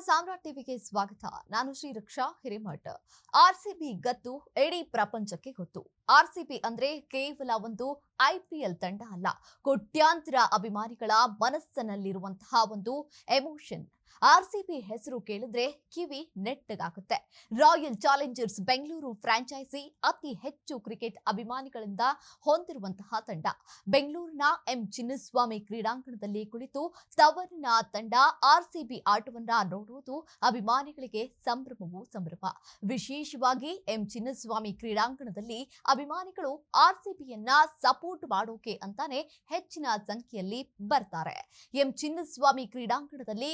ಸಾಮ್ರಾಟ್ ಟಿವಿಗೆ ಸ್ವಾಗತ. ನಾನು ಶ್ರೀರಕ್ಷಾ ಹಿರೇಮಠ್. ಆರ್ಸಿಬಿ ಗತ್ತು ಇಡೀ ಪ್ರಪಂಚಕ್ಕೆ ಗೊತ್ತು ಆರ್ಸಿಬಿ ಅಂದ್ರೆ ಕೇವಲ ಒಂದು ಐಪಿಎಲ್ ತಂಡ ಅಲ್ಲ, ಕೋಟ್ಯಾಂತರ ಅಭಿಮಾನಿಗಳ ಮನಸ್ಸಿನಲ್ಲಿರುವಂತಹ ಒಂದು ಎಮೋಷನ್. ಆರ್ಸಿಬಿ ಹೆಸರು ಕೇಳಿದ್ರೆ ಕಿವಿ ನೆಟ್ಟಗಾಗುತ್ತೆ. ರಾಯಲ್ ಚಾಲೆಂಜರ್ಸ್ ಬೆಂಗಳೂರು ಫ್ರಾಂಚೈಸಿ ಅತಿ ಹೆಚ್ಚು ಕ್ರಿಕೆಟ್ ಅಭಿಮಾನಿಗಳಿಂದ ಹೊಂದಿರುವಂತಹ ತಂಡ. ಬೆಂಗಳೂರಿನ ಎಂ ಚಿನ್ನಸ್ವಾಮಿ ಕ್ರೀಡಾಂಗಣದಲ್ಲಿ ಕುಳಿತು ತವರಿನ ತಂಡ ಆರ್ಸಿಬಿ ಆಟವನ್ನ ನೋಡುವುದು ಅಭಿಮಾನಿಗಳಿಗೆ ಸಂಭ್ರಮವೂ ಸಂಭ್ರಮ. ವಿಶೇಷವಾಗಿ ಎಂ ಚಿನ್ನಸ್ವಾಮಿ ಕ್ರೀಡಾಂಗಣದಲ್ಲಿ ಅಭಿಮಾನಿಗಳು ಆರ್ಸಿಬಿಯನ್ನ ಸಪೋರ್ಟ್ ಮಾಡೋಕೆ ಅಂತಾನೆ ಹೆಚ್ಚಿನ ಸಂಖ್ಯೆಯಲ್ಲಿ ಬರ್ತಾರೆ. ಎಂ ಚಿನ್ನಸ್ವಾಮಿ ಕ್ರೀಡಾಂಗಣದಲ್ಲಿ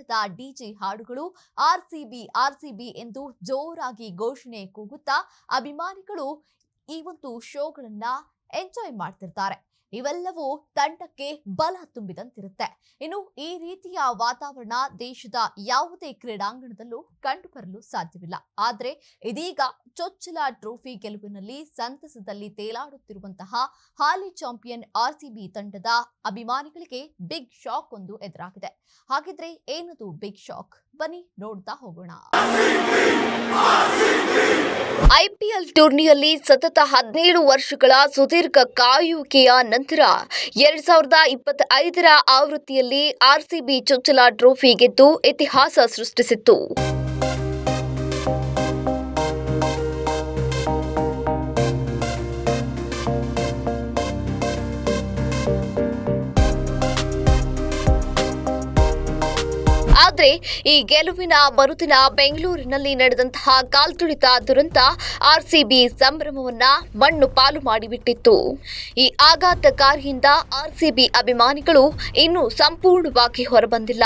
ಕನ್ನಡದ ಡಿಜೆ ಹಾಡುಗಳು ಆರ್ಸಿಬಿ ಆರ್ಸಿಬಿ ಎಂದು ಜೋರಾಗಿ ಘೋಷಣೆ ಕೂಗುತ್ತಾ ಅಭಿಮಾನಿಗಳು ಈ ಒಂದು ಶೋಗಳನ್ನ ಎಂಜಾಯ್ ಮಾಡ್ತಿರ್ತಾರೆ. ಇವೆಲ್ಲವೂ ತಂಡಕ್ಕೆ ಬಲ ತುಂಬಿದಂತಿರುತ್ತೆ. ಇನ್ನು ಈ ರೀತಿಯ ವಾತಾವರಣ ದೇಶದ ಯಾವುದೇ ಕ್ರೀಡಾಂಗಣದಲ್ಲೂ ಕಂಡುಬರಲು ಸಾಧ್ಯವಿಲ್ಲ. ಆದರೆ ಇದೀಗ ಚೊಚ್ಚಲ ಟ್ರೋಫಿ ಗೆಲುವಿನಲ್ಲಿ ಸಂತಸದಲ್ಲಿ ತೇಲಾಡುತ್ತಿರುವಂತಹ ಹಾಲಿ ಚಾಂಪಿಯನ್ ಆರ್ಸಿಬಿ ತಂಡದ ಅಭಿಮಾನಿಗಳಿಗೆ ಬಿಗ್ ಶಾಕ್ ಒಂದು ಎದುರಾಗಿದೆ. ಹಾಗಿದ್ರೆ ಏನದು ಬಿಗ್ ಶಾಕ್? ಬನ್ನಿ ನೋಡ್ತಾ ಹೋಗೋಣ. ಐಪಿಎಲ್ ಟೂರ್ನಿಯಲ್ಲಿ ಸತತ ಹದಿನೇಳು ವರ್ಷಗಳ ಸುದೀರ್ಘ ಕಾಯುವಿಕೆಯ ನಂತರ ಎರಡ್ ಸಾವಿರದ ಇಪ್ಪತ್ತೈದರ ಆವೃತ್ತಿಯಲ್ಲಿ ಆರ್ಸಿಬಿ ಚೊಚ್ಚಲ ಟ್ರೋಫಿ ಗೆದ್ದು ಇತಿಹಾಸ ಸೃಷ್ಟಿಸಿತ್ತು. ಆದ್ರೆ ಈ ಗೆಲುವಿನ ಮರುದಿನ ಬೆಂಗಳೂರಿನಲ್ಲಿ ನಡೆದಂತಹ ಕಾಲ್ತುಳಿತ ದುರಂತ ಆರ್ಸಿಬಿ ಸಂಭ್ರಮವನ್ನ ಮಣ್ಣು ಪಾಲು ಮಾಡಿಬಿಟ್ಟಿತ್ತು. ಈ ಆಘಾತಕಾರಿಯಿಂದ ಆರ್ಸಿಬಿ ಅಭಿಮಾನಿಗಳು ಇನ್ನೂ ಸಂಪೂರ್ಣವಾಗಿ ಹೊರಬಂದಿಲ್ಲ.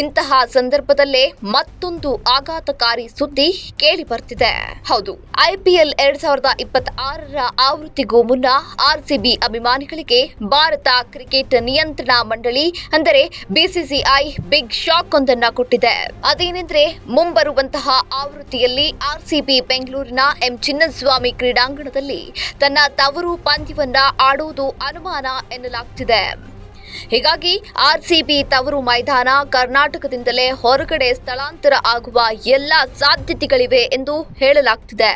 ಇಂತಹ ಸಂದರ್ಭದಲ್ಲೇ ಮತ್ತೊಂದು ಆಘಾತಕಾರಿ ಸುದ್ದಿ ಕೇಳಿ ಬರ್ತಿದೆ ಹೌದು ಐಪಿಎಲ್ ಎರಡ್ ಸಾವಿರದ ಇಪ್ಪತ್ತ ಆರರ ಆವೃತ್ತಿಗೂ ಮುನ್ನ ಆರ್ಸಿಬಿ ಅಭಿಮಾನಿಗಳಿಗೆ ಭಾರತ ಕ್ರಿಕೆಟ್ ನಿಯಂತ್ರಣ ಮಂಡಳಿ, ಅಂದರೆ ಬಿಸಿಸಿಐ ಬಿಗ್ ಶಾಕ್ ಒಂದನ್ನ ಕೊಟ್ಟಿದೆ. ಅದೇನೆಂದ್ರೆ ಮುಂಬರುವಂತಹ ಆವೃತ್ತಿಯಲ್ಲಿ ಆರ್ಸಿಬಿ ಬೆಂಗಳೂರಿನ ಎಂ ಚಿನ್ನಸ್ವಾಮಿ ಕ್ರೀಡಾಂಗಣದಲ್ಲಿ ತನ್ನ ತವರು ಪಂದ್ಯವನ್ನ ಆಡುವುದು ಅನುಮಾನ ಎನ್ನಲಾಗ್ತಿದೆ. ಹೀಗಾಗಿ ಆರ್ಸಿಬಿ ತವರು ಮೈದಾನ ಕರ್ನಾಟಕದಿಂದಲೇ ಹೊರಗಡೆ ಸ್ಥಳಾಂತರ ಆಗುವ ಎಲ್ಲ ಸಾಧ್ಯತೆಗಳಿವೆ ಎಂದು ಹೇಳಲಾಗ್ತಿದೆ.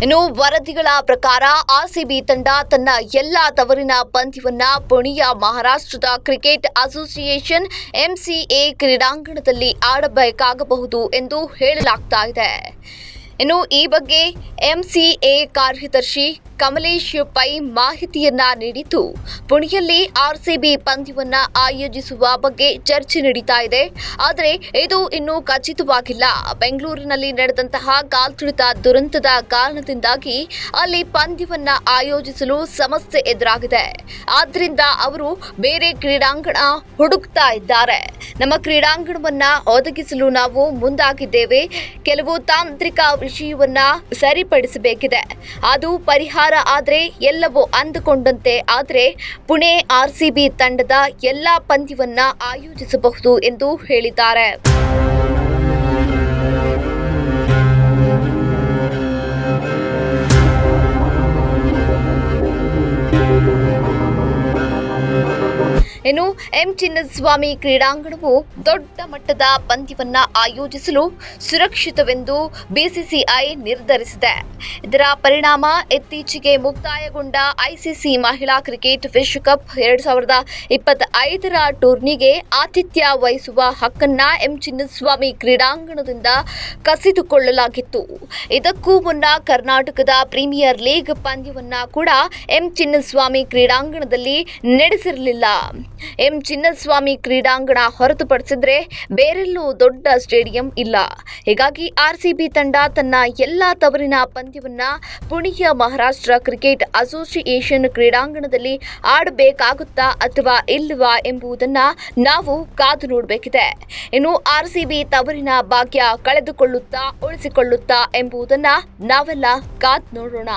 ಇನ್ನು ವರದಿಗಳ ಪ್ರಕಾರ ಆರ್ಸಿಬಿ ತಂಡ ತನ್ನ ಎಲ್ಲಾ ತವರಿನ ಪಂದ್ಯವನ್ನ ಪುಣೆಯ ಮಹಾರಾಷ್ಟ್ರದ ಕ್ರಿಕೆಟ್ ಅಸೋಸಿಯೇಷನ್ ಎಂಸಿಎ ಕ್ರೀಡಾಂಗಣದಲ್ಲಿ ಆಡಬೇಕಾಗಬಹುದು ಎಂದು ಹೇಳಲಾಗ್ತಾ ಇದೆ. ಇನ್ನು ಈ ಬಗ್ಗೆ ಎಂಸಿಎ ಕಾರ್ಯದರ್ಶಿ ಕಮಲೇಶ್ ಪೈ ಮಾಹಿತಿಯನ್ನ ನೀಡಿದ್ದು, ಪುಣೆಯಲ್ಲಿ ಆರ್ಸಿಬಿ ಪಂದ್ಯವನ್ನ ಆಯೋಜಿಸುವ ಬಗ್ಗೆ ಚರ್ಚೆ ನಡೀತಾ ಇದೆ. ಆದರೆ ಇದು ಇನ್ನೂ ಖಚಿತವಾಗಿಲ್ಲ. ಬೆಂಗಳೂರಿನಲ್ಲಿ ನಡೆದಂತಹ ಕಾಲ್ತುಳಿತ ದುರಂತದ ಕಾರಣದಿಂದಾಗಿ ಅಲ್ಲಿ ಪಂದ್ಯವನ್ನ ಆಯೋಜಿಸಲು ಸಮಸ್ಯೆ ಎದುರಾಗಿದೆ. ಆದ್ರಿಂದ ಅವರು ಬೇರೆ ಕ್ರೀಡಾಂಗಣ ಹುಡುಕ್ತಾ ಇದ್ದಾರೆ. ನಮ್ಮ ಕ್ರೀಡಾಂಗಣವನ್ನ ಒದಗಿಸಲು ನಾವು ಮುಂದಾಗಿದ್ದೇವೆ. ಕೆಲವು ತಾಂತ್ರಿಕ ವಿಷಯವನ್ನ ಸರಿಪಡಿಸಬೇಕಿದೆ. ಅದು ಪರಿಹಾರ ಆದ್ರೆ ಎಲ್ಲವೂ ಅಂದುಕೊಂಡಂತೆ. ಆದರೆ ಪುಣೆ ಆರ್ಸಿಬಿ ತಂಡದ ಎಲ್ಲಾ ಪಂದ್ಯವನ್ನ ಆಯೋಜಿಸಬಹುದು ಎಂದು ಹೇಳಿದ್ದಾರೆ. ಇನ್ನು ಎಂ ಚಿನ್ನಸ್ವಾಮಿ ಕ್ರೀಡಾಂಗಣವು ದೊಡ್ಡ ಮಟ್ಟದ ಪಂದ್ಯವನ್ನ ಆಯೋಜಿಸಲು ಸುರಕ್ಷಿತವೆಂದು ಬಿಸಿಸಿಐ ನಿರ್ಧರಿಸಿದೆ. ಇದರ ಪರಿಣಾಮ ಇತ್ತೀಚೆಗೆ ಮುಕ್ತಾಯಗೊಂಡ ಐಸಿಸಿ ಮಹಿಳಾ ಕ್ರಿಕೆಟ್ ವಿಶ್ವಕಪ್ ಎರಡು ಸಾವಿರದ ಇಪ್ಪತ್ತೈದರ ಟೂರ್ನಿಗೆ ಆತಿಥ್ಯ ವಹಿಸುವ ಹಕ್ಕನ್ನ ಎಂ ಚಿನ್ನಸ್ವಾಮಿ ಕ್ರೀಡಾಂಗಣದಿಂದ ಕಸಿದುಕೊಳ್ಳಲಾಗಿತ್ತು. ಇದಕ್ಕೂ ಮುನ್ನ ಕರ್ನಾಟಕದ ಪ್ರೀಮಿಯರ್ ಲೀಗ್ ಪಂದ್ಯವನ್ನ ಕೂಡ ಎಂ ಚಿನ್ನಸ್ವಾಮಿ ಕ್ರೀಡಾಂಗಣದಲ್ಲಿ ನಡೆಸಿರಲಿಲ್ಲ. ಎಂ ಚಿನ್ನಸ್ವಾಮಿ ಕ್ರೀಡಾಂಗಣ ಹೊರತುಪಡಿಸಿದ್ರೆ ಬೇರೆಲ್ಲೂ ದೊಡ್ಡ ಸ್ಟೇಡಿಯಂ ಇಲ್ಲ. ಹೀಗಾಗಿ ಆರ್ಸಿಬಿ ತಂಡ ತನ್ನ ಎಲ್ಲಾ ತವರಿನ ಪಂದ್ಯವನ್ನ ಪುಣೆಯ ಮಹಾರಾಷ್ಟ್ರ ಕ್ರಿಕೆಟ್ ಅಸೋಸಿಯೇಷನ್ ಕ್ರೀಡಾಂಗಣದಲ್ಲಿ ಆಡಬೇಕಾಗುತ್ತಾ ಅಥವಾ ಇಲ್ಲವಾ ಎಂಬುದನ್ನ ನಾವು ಕಾದು ನೋಡಬೇಕಿದೆ. ಇನ್ನು ಆರ್ಸಿಬಿ ತವರಿನ ಭಾಗ್ಯ ಕಳೆದುಕೊಳ್ಳುತ್ತಾ ಉಳಿಸಿಕೊಳ್ಳುತ್ತಾ ಎಂಬುದನ್ನ ನಾವೆಲ್ಲ ಕಾದು ನೋಡೋಣ.